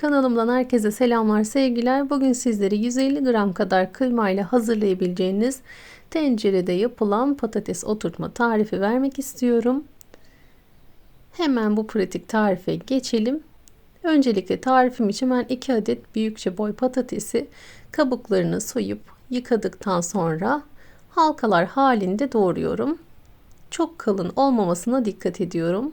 Kanalımdan herkese selamlar, sevgiler. Bugün sizlere 150 gram kadar kıymayla hazırlayabileceğiniz tencerede yapılan patates oturtma tarifi vermek istiyorum. Hemen bu pratik tarife geçelim. Öncelikle tarifim için ben 2 adet büyükçe boy patatesi kabuklarını soyup yıkadıktan sonra halkalar halinde doğruyorum. Çok kalın olmamasına dikkat ediyorum.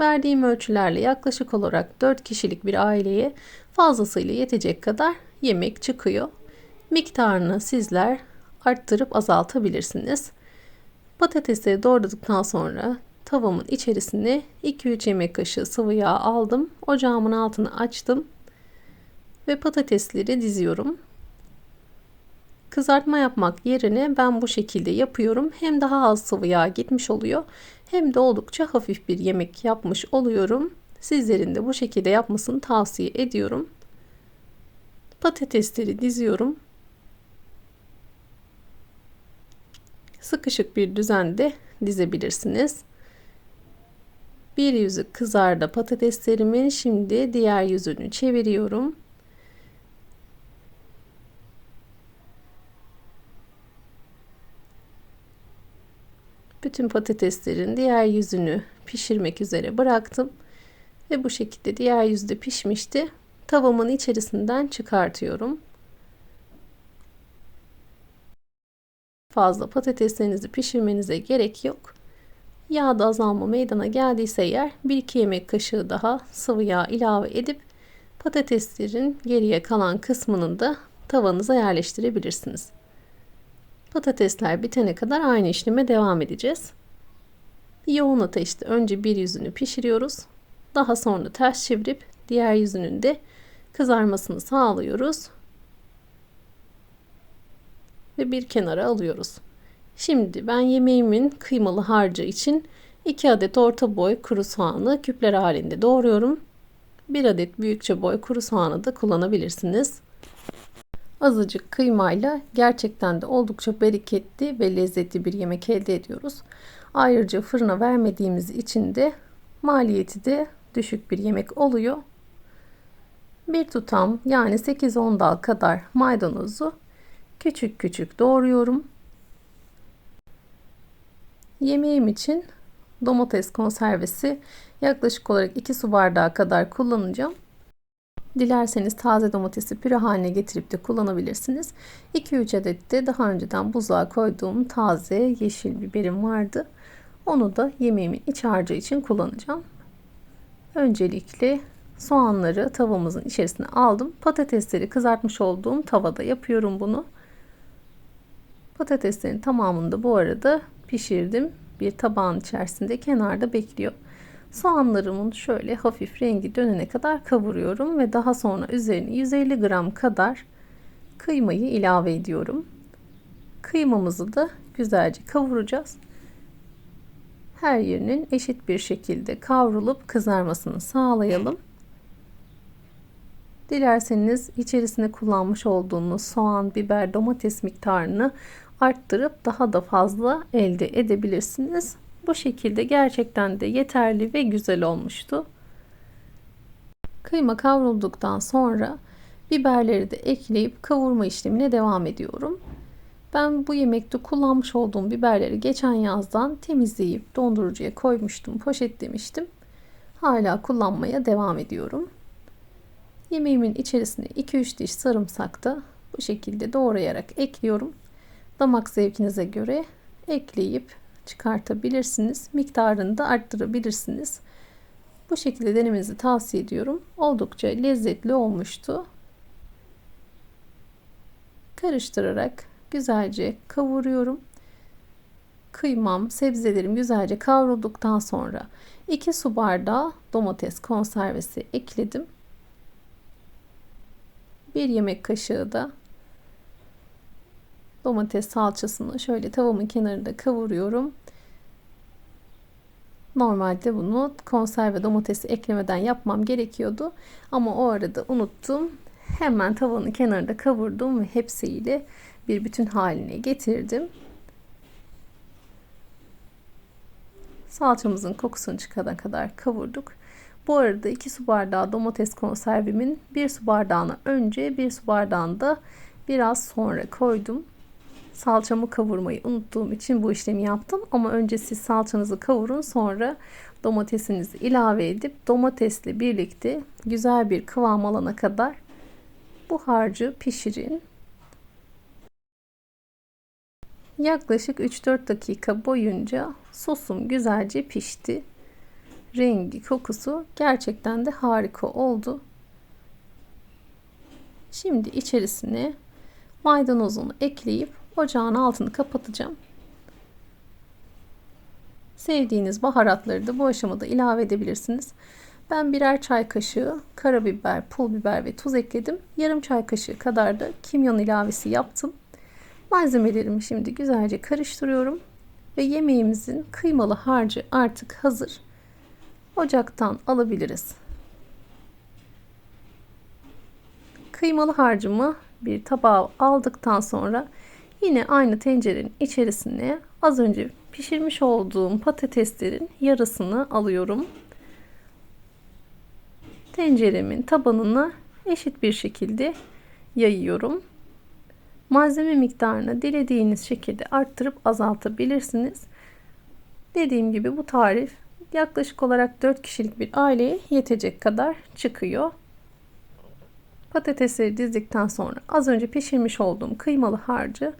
Verdiğim ölçülerle yaklaşık olarak 4 kişilik bir aileye fazlasıyla yetecek kadar yemek çıkıyor. Miktarını sizler arttırıp azaltabilirsiniz. Patatesleri doğradıktan sonra tavamın içerisine 2-3 yemek kaşığı sıvı yağ aldım. Ocağımın altını açtım ve patatesleri diziyorum. Kızartma yapmak yerine ben bu şekilde yapıyorum. Hem daha az sıvı yağ gitmiş oluyor hem de oldukça hafif bir yemek yapmış oluyorum. Sizlerin de bu şekilde yapmasını tavsiye ediyorum. Patatesleri diziyorum. Sıkışık bir düzende dizebilirsiniz. Bir yüzü kızardı patateslerimin. Şimdi diğer yüzünü çeviriyorum. Bütün patateslerin diğer yüzünü pişirmek üzere bıraktım. Ve bu şekilde diğer yüzü de pişmişti. Tavamın içerisinden çıkartıyorum. Fazla patateslerinizi pişirmenize gerek yok. Yağda azalma meydana geldiyse eğer 1-2 yemek kaşığı daha sıvı yağ ilave edip patateslerin geriye kalan kısmını da tavanıza yerleştirebilirsiniz. Patatesler bitene kadar aynı işleme devam edeceğiz. Yoğun ateşte önce bir yüzünü pişiriyoruz. Daha sonra ters çevirip diğer yüzünün de kızarmasını sağlıyoruz. Ve bir kenara alıyoruz. Şimdi ben yemeğimin kıymalı harcı için 2 adet orta boy kuru soğanı küpler halinde doğruyorum. 1 adet büyükçe boy kuru soğanı da kullanabilirsiniz azıcık kıymayla gerçekten de oldukça bereketli ve lezzetli bir yemek elde ediyoruz. Ayrıca fırına vermediğimiz için de maliyeti de düşük bir yemek oluyor. Bir tutam yani 8-10 dal kadar maydanozu küçük küçük doğruyorum. Yemeğim için domates konservesi yaklaşık olarak 2 su bardağı kadar kullanacağım. Dilerseniz taze domatesi püre haline getirip de kullanabilirsiniz. 2-3 adet de daha önceden buzluğa koyduğum taze yeşil biberim vardı. Onu da yemeğimin iç harcı için kullanacağım. Öncelikle soğanları tavamızın içerisine aldım. Patatesleri kızartmış olduğum tavada yapıyorum bunu. Patateslerin tamamını da bu arada pişirdim. Bir tabağın içerisinde kenarda bekliyor. Soğanlarımın şöyle hafif rengi dönene kadar kavuruyorum ve daha sonra üzerine 150 gram kadar kıymayı ilave ediyorum. Kıymamızı da güzelce kavuracağız. Her yerinin eşit bir şekilde kavrulup kızarmasını sağlayalım. Dilerseniz içerisine kullanmış olduğunuz soğan, biber, domates miktarını arttırıp daha da fazla elde edebilirsiniz. Bu şekilde gerçekten de yeterli ve güzel olmuştu. Kıyma kavrulduktan sonra biberleri de ekleyip kavurma işlemine devam ediyorum. Ben bu yemekte kullanmış olduğum biberleri geçen yazdan temizleyip dondurucuya koymuştum, poşetlemiştim. Hala kullanmaya devam ediyorum. Yemeğimin içerisine 2-3 diş sarımsak da bu şekilde doğrayarak ekliyorum. Damak zevkinize göre ekleyip çıkartabilirsiniz. Miktarını da arttırabilirsiniz. Bu şekilde denemenizi tavsiye ediyorum. Oldukça lezzetli olmuştu. Karıştırarak güzelce kavuruyorum. Kıymam, sebzelerim güzelce kavrulduktan sonra 2 su bardağı domates konservesi ekledim. 1 yemek kaşığı da domates salçasını şöyle tavamın kenarında kavuruyorum. Normalde bunu konserve domatesi eklemeden yapmam gerekiyordu. Ama o arada unuttum. Hemen tavanın kenarında kavurdum ve hepsiyle bir bütün haline getirdim. Salçamızın kokusunu çıkana kadar kavurduk. Bu arada 2 su bardağı domates konservimin 1 su bardağına önce 1 su bardağını da biraz sonra koydum. Salçamı kavurmayı unuttuğum için bu işlemi yaptım. Ama önce siz salçanızı kavurun sonra domatesinizi ilave edip domatesle birlikte güzel bir kıvam alana kadar bu harcı pişirin. Yaklaşık 3-4 dakika boyunca sosum güzelce pişti. Rengi, kokusu gerçekten de harika oldu. Şimdi içerisine maydanozunu ekleyip ocağın altını kapatacağım. Sevdiğiniz baharatları da bu aşamada ilave edebilirsiniz. Ben birer çay kaşığı karabiber, pul biber ve tuz ekledim. Yarım çay kaşığı kadar da kimyon ilavesi yaptım. Malzemelerimi şimdi güzelce karıştırıyorum. Ve yemeğimizin kıymalı harcı artık hazır. Ocaktan alabiliriz. Kıymalı harcımı bir tabağa aldıktan sonra yine aynı tencerenin içerisine az önce pişirmiş olduğum patateslerin yarısını alıyorum. Tenceremin tabanını eşit bir şekilde yayıyorum. Malzeme miktarını dilediğiniz şekilde arttırıp azaltabilirsiniz. Dediğim gibi bu tarif yaklaşık olarak 4 kişilik bir aileye yetecek kadar çıkıyor. Patatesleri dizdikten sonra az önce pişirmiş olduğum kıymalı harcı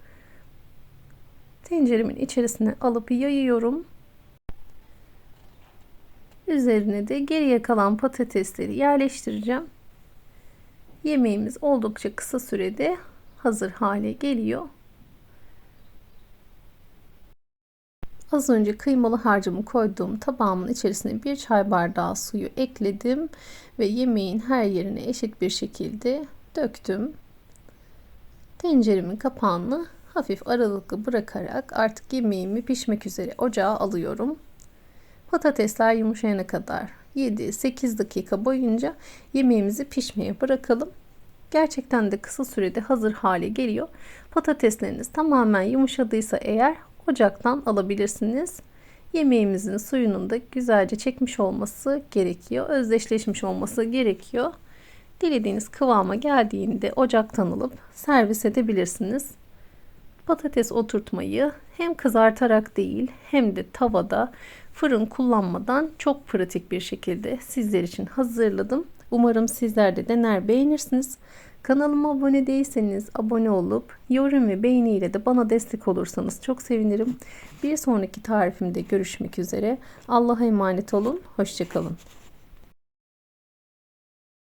tenceremin içerisine alıp yayıyorum. Üzerine de geriye kalan patatesleri yerleştireceğim. Yemeğimiz oldukça kısa sürede hazır hale geliyor. Az önce kıymalı harcımı koyduğum tabağımın içerisine bir çay bardağı suyu ekledim ve yemeğin her yerine eşit bir şekilde döktüm. Tenceremin kapağını hafif aralıklı bırakarak artık yemeğimi pişmek üzere ocağa alıyorum. Patatesler yumuşayana kadar 7-8 dakika boyunca yemeğimizi pişmeye bırakalım. Gerçekten de kısa sürede hazır hale geliyor. Patatesleriniz tamamen yumuşadıysa eğer ocaktan alabilirsiniz. Yemeğimizin suyunun da güzelce çekmiş olması gerekiyor. Özdeşleşmiş olması gerekiyor. Dilediğiniz kıvama geldiğinde ocaktan alıp servis edebilirsiniz. Patates oturtmayı hem kızartarak değil hem de tavada fırın kullanmadan çok pratik bir şekilde sizler için hazırladım. Umarım sizler de dener beğenirsiniz. Kanalıma abone değilseniz abone olup yorum ve beğeniyle de bana destek olursanız çok sevinirim. Bir sonraki tarifimde görüşmek üzere. Allah'a emanet olun. Hoşçakalın.